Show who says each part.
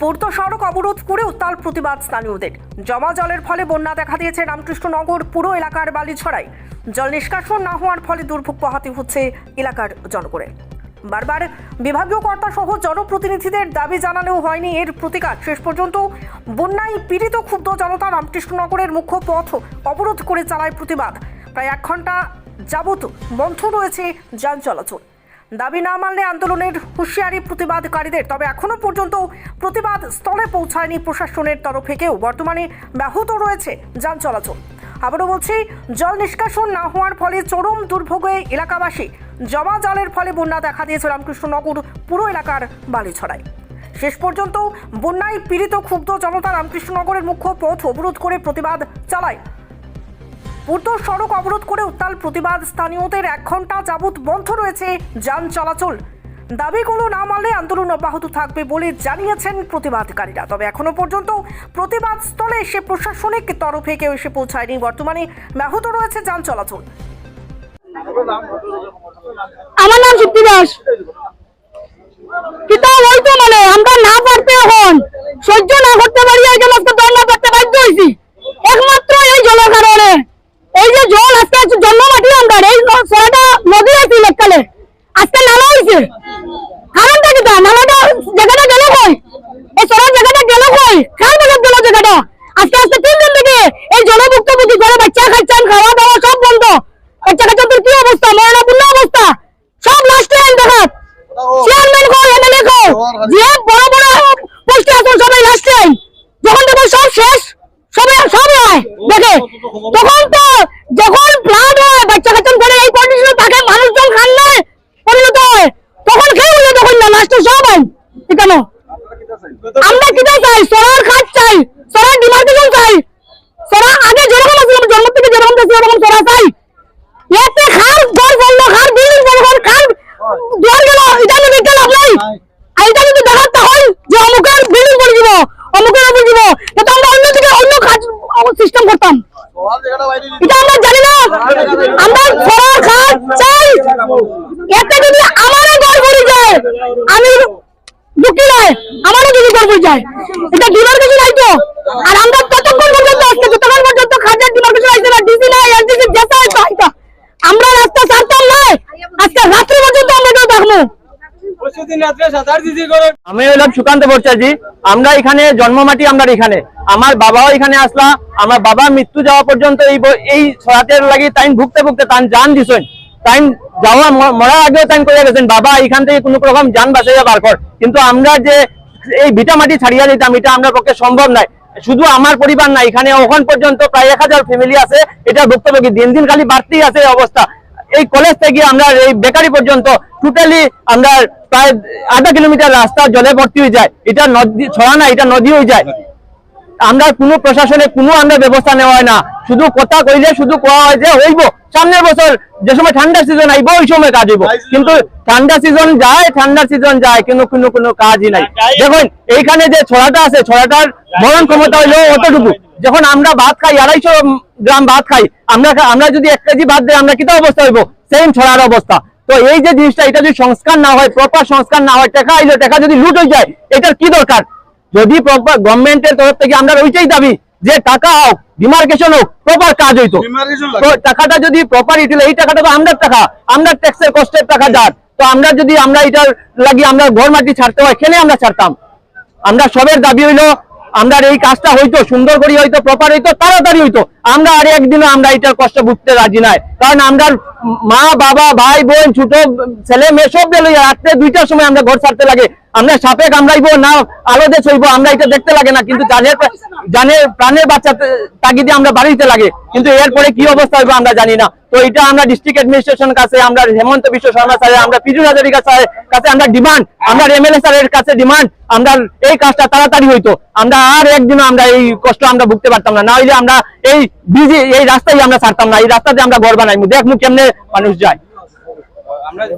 Speaker 1: পূর্ত সড়ক অবরোধ করে উত্তাল প্রতিবাদ স্থানীয়দের। জমা জলের ফলে বন্যা দেখা দিয়েছে রামকৃষ্ণনগর পুরো এলাকার বালি বালিছড়ায়। জল নিষ্কাশন না হওয়ার ফলে দুর্ভোগ পোহাতে হচ্ছে এলাকার জনগণের। বারবার বিভাগীয় কর্তা সহ জনপ্রতিনিধিদের দাবি জানালেও হয়নি এর প্রতিকার। শেষ পর্যন্ত বন্যায় পীড়িত ক্ষুব্ধ জনতা রামকৃষ্ণনগরের মুখ্য পথ অবরোধ করে চালায় প্রতিবাদ। প্রায় এক ঘণ্টা যাবত বন্ধ রয়েছে যান চলাচল। দাবি না মানলে আন্দোলনের হুঁশিয়ারি প্রতিবাদকারীদের। তবে এখনও পর্যন্ত প্রতিবাদ স্থলে পৌঁছায়নি প্রশাসনের তরফ থেকেও। বর্তমানে ব্যাহত রয়েছে যান চলাচল। আবারও বলছি, জল নিষ্কাশন না হওয়ার ফলে চরম দুর্ভোগে এলাকাবাসী জমা জলের ফলে বন্যা দেখা দিয়েছে রামকৃষ্ণনগর পুরো এলাকার বালিছড়ায়। শেষ পর্যন্ত বন্যায় পীড়িত ক্ষুব্ধ জনতা রামকৃষ্ণনগরের মুখ্য পথ অবরোধ করে প্রতিবাদ চালায় পূর্ত সড়ক অবরোধ করে উত্তাল প্রতিবাদ। স্থানীয়দের এক ঘণ্টা যাবৎ বন্ধ রয়েছে যান চলাচল। দাবিগুলো না মানলে আন্দোলন অব্যাহত থাকবে বলে জানিয়েছেন প্রতিবাদকারীরা। তবে এখনও পর্যন্ত প্রতিবাদ স্থলে এসে প্রশাসনিক তরফে কেউ এসে পৌঁছায়নি। বর্তমানে ব্যাহত রয়েছে যান চলাচল।
Speaker 2: আমার নাম সুপ্তি দাস। কিন্তু ওই তো মানে আমরা না পারতে এখন। সহ্য না করতে পারি আজকে ধর্ণা করতে বাধ্য হয়েছি একমাত্র এই জলের কারণে এই যে জল আজকে আছে জন্ম মাটি আমরা এই সরাটা নদী আছে লেককালে আজকে নালা হয়েছে তা নালাটা জায়গাটা গেল কই? এই সরার জায়গাটা গেল কই? কার বাজার গেল জায়গাটা? আজকে আজকে তিন দিন থেকে এই জলভুক্তভোগী করে বাচ্চা খাচ্ছেন, খাওয়া দাওয়া সব বন্ধ বাচ্চা কাচ্চাদের কি অবস্থা মরণাপূর্ণ অবস্থা সব লাস্টে আইন দেখাত চেয়ারম্যান কো এমএলএ কো যে বড় বড় পোস্টে আছে সবাই লাস্টে আইন যখন দেখো সব শেষ সবাই সব হয় দেখে তখন তো যখন ফ্লাড হয় বাচ্চা কাচ্চা করে এই কন্ডিশনে থাকে মানুষজন খান্নে পরিণত হয় তখন খেয়ে বলে তখন না লাস্টে সব আইন কেন আমরা কিটা চাই? সরার খাত চাই সরার ডিমার্কেশন চাই? সরা আগে যেরকম আছে জন্ম থেকে যেরকম আছে এরকম সরা চাই। এতে খার ঘর বলল খার বিল্ডিং বলল খার দুয়ার গেল এটা নিয়ে দেখতে লাভ আর এটা যদি দেখাতে হয় যে অমুকের বিল্ডিং করে দিব, অমুকের উপর দিব এটা আমরা অন্য দিকে অন্য কাজ সিস্টেম করতাম। এটা আমরা জানি না। আমরা সরার খাত চাই। এতে যদি আমারও ঘর পড়ে যায়, আমি দুঃখী নয় আমারও যায়। এটা আইতো আর আমরা ততক্ষণ পর্যন্ত আজকে যতক্ষণ পর্যন্ত আইছে না? ডিসি আইতো আমরা রাস্তা ছাড়তাম না। আজকে রাত্রি পর্যন্ত আমরা
Speaker 3: আমি হলাম সুকান্ত ভট্টাচার্য। আমরা এখানে জন্মমাটি আমরা এখানে। আমার বাবাও এখানে আসলা। আমার বাবা মৃত্যু যাওয়া পর্যন্ত এই এই সরাতের লাগি তাইন ভুগতে ভুগতে তান জান দিছেন। তাইন যাওয়া মরার আগেও তাইন করে গেছেন, বাবা, এখান থেকে কোনো রকম যান বাঁচাইয়া বার কর। কিন্তু আমরা যে এই ভিটা মাটি ছাড়িয়ে দিতাম, এটা আমার পক্ষে সম্ভব নাই শুধু আমার পরিবার না, এখানে ওখান পর্যন্ত প্রায় এক হাজার ফ্যামিলি আছে, এটা ভুক্তভোগী। দিন দিন খালি বাড়তেই আছে এই অবস্থা। এই কলেজ থেকে আমরা, এই বেকারি পর্যন্ত টোটালি আমরা প্রায় আধা কিলোমিটার রাস্তা জলে ভর্তি হয়ে যায়। এটা নদী, ছড়া না, এটা নদী হয়ে যায়। আমরা কোনো প্রশাসনে কোনো আমরা ব্যবস্থা নেওয়া হয় না। শুধু কথা কইলে শুধু কোয়া হয় যে হইব সামনের বছর যে সময় ঠান্ডা সিজন আইব ওই সময় কাজ হইব। কিন্তু ঠান্ডা সিজন যায় ঠান্ডা সিজন যায় কিন্তু কোনো কোনো কাজই নাই। দেখুন এইখানে যে ছড়াটা আছে ছড়াটার বরণ ক্ষমতা হইল অতটুকু। যখন আমরা ভাত খাই আড়াইশো গ্রাম ভাত খাই আমরা আমরা যদি এক কেজি ভাত দিই আমরা কিতা অবস্থা হইব? সেম ছড়ার অবস্থা। তো এই যে জিনিসটা এটা যদি সংস্কার না হয় প্রপার সংস্কার না হয় টাকা আইলো টাকা যদি লুট হয়ে যায় এটার কি দরকার? যদি প্রপার গভর্নমেন্টের তরফ থেকে আমরা ওইটাই দাবি যে টাকা হোক ডিমার্কেশন হোক প্রপার কাজ হইতো। তো টাকাটা যদি প্রপার ইউটিল এই টাকাটা তো আমরা টাকা আমরা ট্যাক্সের কষ্টের টাকা যার। তো আমরা যদি আমরা এটার লাগি আমরা ঘর মাটি ছাড়তে হয় খেলে আমরা ছাড়তাম? আমরা সবের দাবি হইল আমরা এই কাজটা হইতো সুন্দর করে হইতো প্রপার হইতো তাড়াতাড়ি হইতো। আমরা আর একদিনও আমরা এটার কষ্ট বুঝতে রাজি নাই। কারণ আমরা মা বাবা ভাই বোন ছোট ছেলে মেয়ে সব গেল রাত্রে দুইটার সময় আমরা ঘর ছাড়তে লাগে। আমরা সাপে কামড়াইবো, না আলো দেশ হইবো আমরা এটা দেখতে লাগে না, কিন্তু জানের জানের প্রাণের বাচ্চা তাগিদে আমরা বাড়িতে লাগে, কিন্তু এরপরে কি অবস্থা হইবো আমরা জানি না। তো এটা আমরা ডিস্ট্রিক্ট অ্যাডমিনিস্ট্রেশন কাছে, আমরা হেমন্ত বিশ্ব শর্মা স্যারের আমরা পিজু স্যারের কাছে আমরা ডিমান্ড আমরা এমএলএ স্যারের কাছে ডিমান্ড আমরা এই কাজটা তাড়াতাড়ি হইতো। আমরা আর একদিনও আমরা এই কষ্ট আমরা ভুগতে পারতাম না না হইলে আমরা এই বিজি এই রাস্তায় আমরা ছাড়তাম না, এই রাস্তাতে আমরা ঘর বানাইমু। দেখমু কেমনে মানুষ যায়।